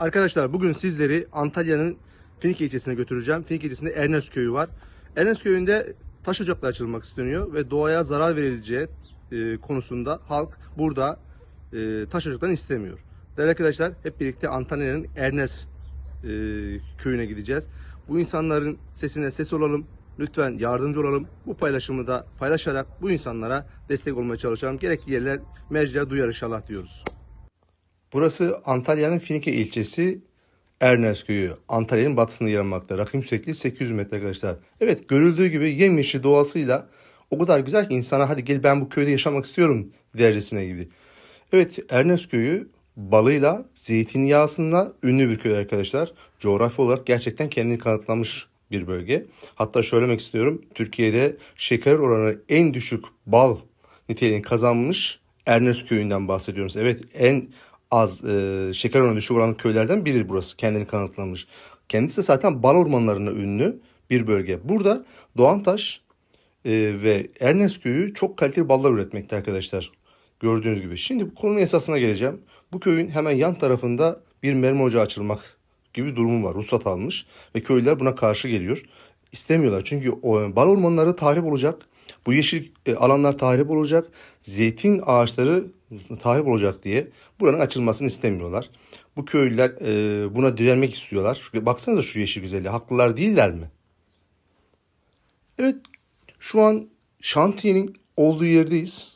Arkadaşlar bugün sizleri Antalya'nın Finike ilçesine götüreceğim. Finike ilçesinde Ernest köyü var. Ernest köyünde taş ocakları açılmak isteniyor ve doğaya zarar verileceği e, konusunda halk burada e, taş ocaklarını istemiyor. Değerli arkadaşlar hep birlikte Antalya'nın Ernest e, köyüne gideceğiz. Bu insanların sesine ses olalım. Lütfen yardımcı olalım. Bu paylaşımı da paylaşarak bu insanlara destek olmaya çalışalım. Gerekli yerler merciler duyar inşallah diyoruz. Burası Antalya'nın Finike ilçesi Ernest Köyü. Antalya'nın batısında yer almakta. Rakım yüksekliği 800 metre arkadaşlar. Evet görüldüğü gibi yemyeşil doğasıyla o kadar güzel ki insana hadi gel ben bu köyde yaşamak istiyorum derecesine gibi. Evet Ernest Köyü balıyla, zeytinyağısıyla ünlü bir köy arkadaşlar. Coğrafi olarak gerçekten kendini kanıtlamış bir bölge. Hatta söylemek istiyorum. Türkiye'de şeker oranı en düşük bal niteliğini kazanmış Ernest Köyü'nden bahsediyoruz. Evet en az e, şeker oranı düşük olan köylerden biri burası. Kendini kanıtlamış. Kendisi de zaten bal ormanlarına ünlü bir bölge. Burada Doğantaş e, ve Ernest Köyü çok kaliteli ballar üretmekte arkadaşlar. Gördüğünüz gibi. Şimdi konunun esasına geleceğim. Bu köyün hemen yan tarafında bir mermi ocağı açılmak gibi durumu var. Ruhsat almış ve köylüler buna karşı geliyor. İstemiyorlar çünkü o, bal ormanları tahrip olacak. Bu yeşil e, alanlar tahrip olacak. Zeytin ağaçları tahrip olacak diye buranın açılmasını istemiyorlar. Bu köylüler e, buna direnmek istiyorlar. Şu, baksanıza şu yeşil güzelliğe. Haklılar değiller mi? Evet şu an şantiyenin olduğu yerdeyiz.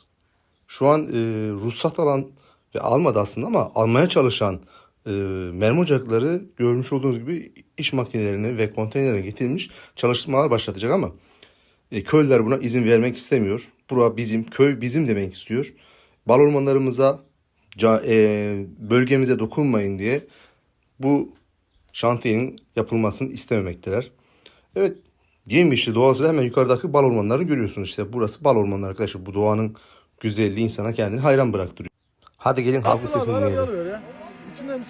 Şu an e, ruhsat alan ve almadı aslında ama almaya çalışan e, mermi ocakları görmüş olduğunuz gibi iş makinelerini ve konteynerine getirilmiş çalışmalar başlatacak ama e, köylüler buna izin vermek istemiyor. Bura bizim, köy bizim demek istiyor. Bal ormanlarımıza, ca- e, bölgemize dokunmayın diye bu şantiyenin yapılmasını istememekteler. Evet, yemyeşil doğası hemen yukarıdaki bal ormanlarını görüyorsunuz işte. Burası bal ormanları arkadaşlar. Bu doğanın güzelliği insana kendini hayran bıraktırıyor. Hadi gelin halkın sesini dinleyelim.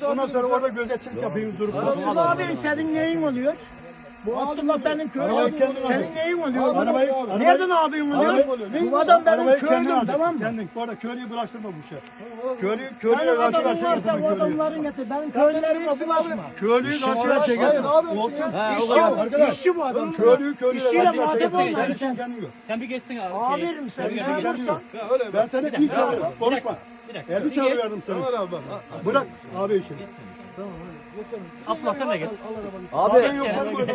Ondan sonra orada gözetçilik yapayım durup. Abi senin neyin oluyor? Bu Abdullah benim köylüm. Senin neyin oluyor? Arabayı- arabayı- Nereden abin oluyor? Bu adam benim köylüm tamam mı? Kendin. Bu arada köylüyü bulaştırma bu işe. Köylüyü, Senin köylüye karşı karşıya getirme köylüyü. adamların getir. Benim köylerime bulaşma. Köylüyü karşı karşıya getirme. Olsun. İşçi, işçi bu adam. Köylüyü köylüye İşçiyle muhatap karşıya olma getirme. sen. Sen bir geçsin abi. Abirim sen. Ben seni bir çağırıyorum. Konuşma. Bir dakika. Bir çağırıyorum seni. Bırak abi işini. Abdullah sen de geç. Abi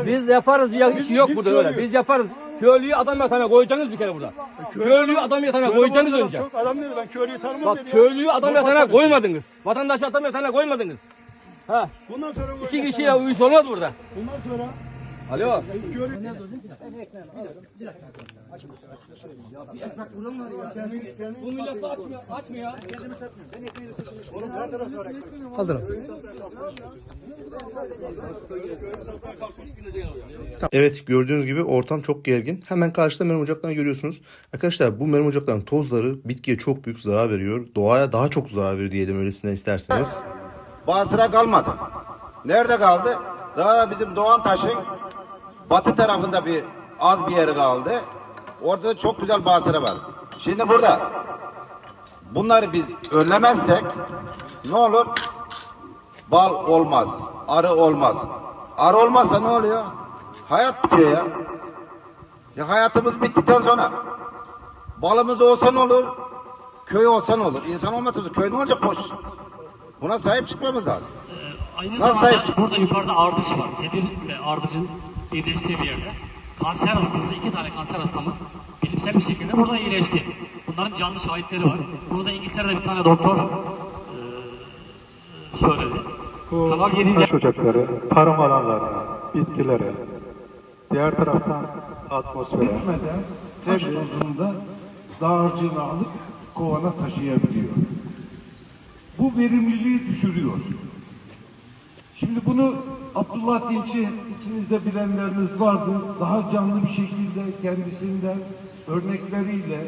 biz yaparız ya işi yok biz burada öyle. Biz yaparız. Köylüyü adam yatağına koyacaksınız bir kere burada. Köylüyü adam yatağına koyacaksınız önce. Çok adam dedi ben köylüyü tanımam Bak dedi. ya. köylüyü adam yatağına koymadınız. Vatandaşı adam yatağına koymadınız. Ha, Bundan sonra bu iki kişiyle iş olmaz burada. Bundan sonra Alo. köylü Bu millet açmıyor, açmıyor. Kaldırın. Evet gördüğünüz gibi ortam çok gergin. Hemen karşıda mermi ocaklarını görüyorsunuz. Arkadaşlar bu mermi ocaklarının tozları bitkiye çok büyük zarar veriyor. Doğaya daha çok zarar veriyor diyelim öylesine isterseniz. Basra kalmadı. Nerede kaldı? Daha bizim Doğan Taş'ın batı tarafında bir az bir yeri kaldı. Orada da çok güzel basra var. Şimdi burada bunları biz önlemezsek ne olur? Bal olmaz, arı olmaz. Arı olmazsa ne oluyor? Hayat bitiyor ya. Ya hayatımız bittikten sonra balımız olsa ne olur? Köy olsa ne olur? İnsan olmasa köy ne olacak boş? Buna sahip çıkmamız lazım. Aynı Nasıl sahip çık- burada yukarıda ardıç var. Sedir ve ardıcın birleştiği bir yerde. Kanser hastası, iki tane kanser hastamız bilimsel bir şekilde burada iyileşti. Bunların canlı şahitleri var. Bunu da İngiltere'de bir tane doktor eee, söyledi. Kanal 7'de taş ocakları, tarım alanlarına, bitkilere, diğer taraftan atmosfere. Gitmeden taş tozunda dağarcığını alıp kovana taşıyabiliyor. Bu verimliliği düşürüyor. Şimdi bunu Abdullah Dilçi içinizde bilenleriniz vardı. Daha canlı bir şekilde kendisinden örnekleriyle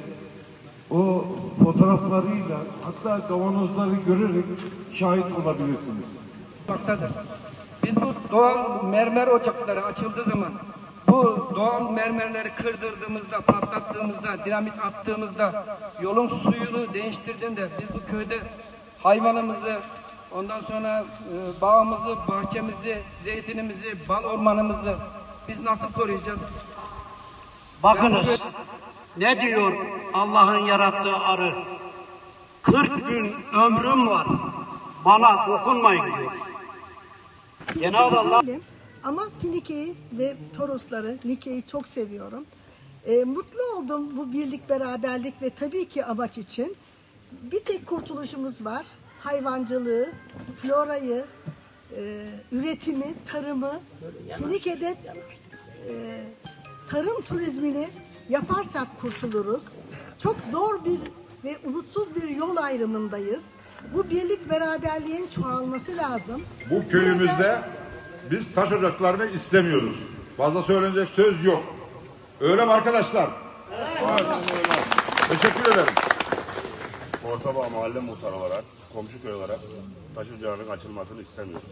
o fotoğraflarıyla hatta kavanozları görerek şahit olabilirsiniz. yapmaktadır. Biz bu doğal mermer ocakları açıldığı zaman bu doğal mermerleri kırdırdığımızda, patlattığımızda, dinamit attığımızda, yolun suyunu değiştirdiğinde biz bu köyde hayvanımızı ondan sonra e, bağımızı, bahçemizi, zeytinimizi, bal ormanımızı biz nasıl koruyacağız? Bakınız ne diyor Allah'ın yarattığı arı? 40 gün ömrüm var. Bana dokunmayın diyor. Cenab-ı Allah. Ama Finike'yi ve Torosları, Nike'yi çok seviyorum. Ee, mutlu oldum bu birlik, beraberlik ve tabii ki amaç için. Bir tek kurtuluşumuz var. Hayvancılığı, florayı, e, üretimi, tarımı. Finike'de e, tarım turizmini yaparsak kurtuluruz. Çok zor bir ve umutsuz bir yol ayrımındayız. Bu birlik beraberliğin çoğalması lazım. Bu köyümüzde biz taş ocaklarını istemiyoruz. Fazla söylenecek söz yok. Öyle mi arkadaşlar? Evet. Teşekkür ederim. Ortabağ Mahalle Muhtarı olarak, komşu köy olarak taş ocağının açılmasını istemiyoruz.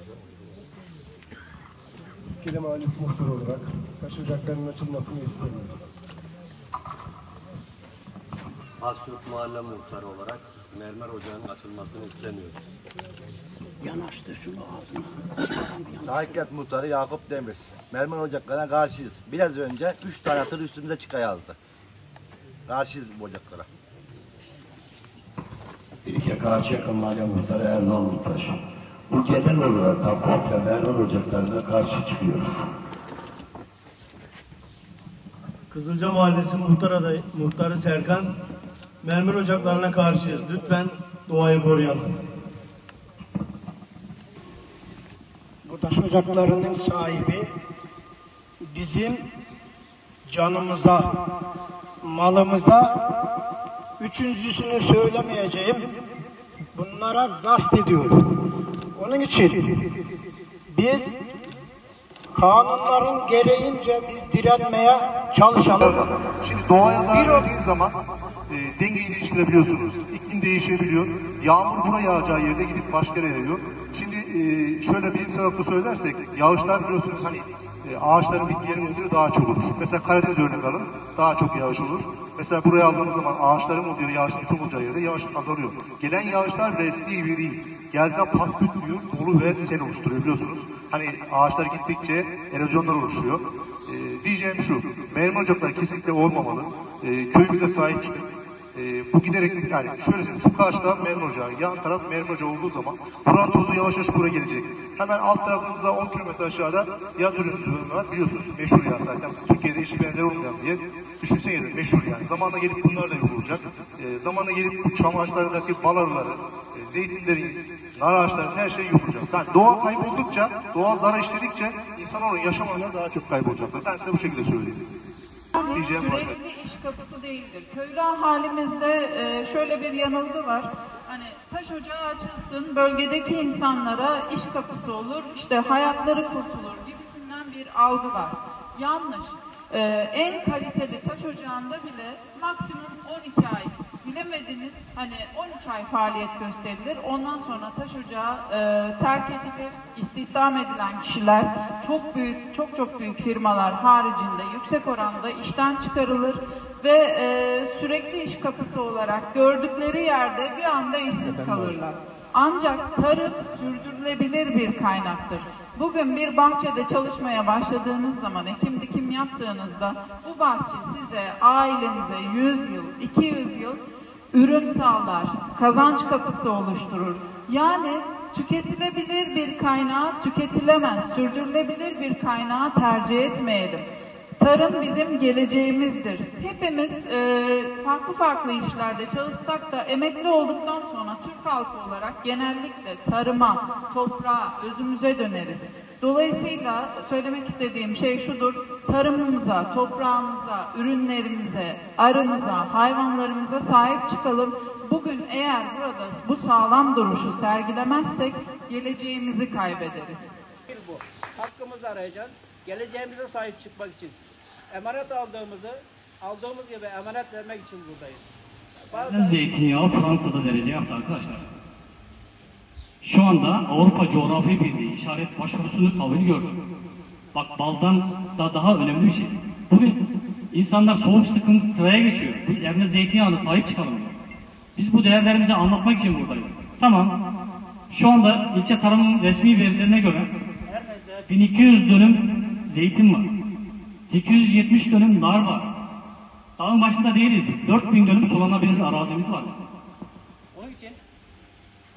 İskele Mahallesi muhtarı olarak taş ocaklarının açılmasını istemiyoruz. Asyurt Mahalle Muhtarı olarak mermer ocağının açılmasını istemiyoruz. Sahikat Muhtarı Yakup Demir. Mermer ocaklarına karşıyız. Biraz önce üç tane tır üstümüze çıka yazdı. Karşıyız bu ocaklara. Karşıyaka Mahalle Muhtarı Erdoğan Muhtar. Bu genel olarak da komple mermer ocaklarına karşı çıkıyoruz. Kızılca Mahallesi muhtar adayı, muhtarı Serkan, mermer ocaklarına karşıyız. Lütfen doğayı koruyalım. Bu taş ocaklarının sahibi bizim canımıza, malımıza, üçüncüsünü söylemeyeceğim, bunlara gasp ediyor. Onun için biz kanunların gereğince biz direnmeye çalışalım. Şimdi doğaya zarar verdiğiniz zaman e, dengeyi değiştirebiliyorsunuz. İklim değişebiliyor. Yağmur buraya yağacağı yerde gidip başka yere yağıyor. Şimdi e, şöyle bir sebepte söylersek yağışlar biliyorsunuz hani e, ağaçların bitkilerin ömrü daha çok olur. Mesela Karadeniz örnek alın daha çok yağış olur. Mesela buraya aldığımız zaman ağaçların olduğu yere yağışın çok olacağı yerde yağış azalıyor. Gelen yağışlar eski gibi değil. Geldiğinde pat bitmiyor, dolu ve sel oluşturuyor biliyorsunuz. Hani ağaçlar gittikçe erozyonlar oluşuyor. Ee, diyeceğim şu, mermer ocakları kesinlikle olmamalı. Ee, köyümüze sahip çıkın. Ee, bu giderek yani şöyle söyleyeyim, şu karşıda mermer ocağı, yan taraf mermer ocağı olduğu zaman buranın tozu yavaş yavaş buraya gelecek. Hemen alt tarafımızda 10 kilometre aşağıda yaz ürünü bölümü var biliyorsunuz meşhur ya zaten. Türkiye'de eşi benzeri olmayan diye düşünsenize meşhur yani. Zamanla gelip bunlar da yok olacak. Ee, zamanla gelip bu çam ağaçlarındaki bal arıları, e, zeytinlerimiz, nar ağaçları her şey yok olacak. Yani doğa kayboldukça, doğa zarar işledikçe insanoğlunun yaşam alanları daha çok kaybolacak. Ben size bu şekilde söyleyeyim. Sürekli iş kapısı değildir. Köylü halimizde e, şöyle bir yanılgı var. Hani taş ocağı açılsın, bölgedeki insanlara iş kapısı olur, işte hayatları kurtulur gibisinden bir algı var. Yanlış. E, en kaliteli taş ocağında bile maksimum 12 ay bilemediniz hani 13 ay faaliyet gösterilir. Ondan sonra taş ocağı e, terk edilir. İstihdam edilen kişiler çok büyük, çok çok büyük firmalar haricinde yüksek oranda işten çıkarılır ve e, sürekli iş kapısı olarak gördükleri yerde bir anda işsiz kalırlar. Ancak tarım sürdürülebilir bir kaynaktır. Bugün bir bahçede çalışmaya başladığınız zaman, ekim dikim yaptığınızda bu bahçe size, ailenize 100 yıl, 200 yıl ürün sağlar, kazanç kapısı oluşturur. Yani tüketilebilir bir kaynağı tüketilemez, sürdürülebilir bir kaynağı tercih etmeyelim. Tarım bizim geleceğimizdir. Hepimiz e, farklı farklı işlerde çalışsak da emekli olduktan sonra Türk halkı olarak genellikle tarıma, toprağa, özümüze döneriz. Dolayısıyla söylemek istediğim şey şudur, tarımımıza, toprağımıza, ürünlerimize, arımıza, hayvanlarımıza sahip çıkalım. Bugün eğer burada bu sağlam duruşu sergilemezsek geleceğimizi kaybederiz. bu. Hakkımızı arayacağız. Geleceğimize sahip çıkmak için. Emanet aldığımızı aldığımız gibi emanet vermek için buradayız. Bazı Zeytinyağı Fransa'da derece yaptı arkadaşlar. Şu anda Avrupa Coğrafi Birliği işaret başvurusunu kabul gördü. Bak baldan da daha önemli bir şey. Bugün insanlar soğuk sıkıntı sıraya geçiyor. Bu evine zeytinyağına sahip çıkalım. Biz bu değerlerimizi anlatmak için buradayız. Tamam. Şu anda ilçe tarımın resmi verilerine göre 1200 dönüm zeytin var. 870 dönüm nar var. Dağın başında değiliz biz. 4000 dönüm sulanabilir arazimiz var. Onun için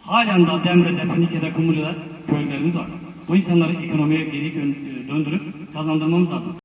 Halen daha Demre'de, Finike'de, Kumluca'da köylerimiz var. Bu insanları ekonomiye geri döndürüp kazandırmamız lazım.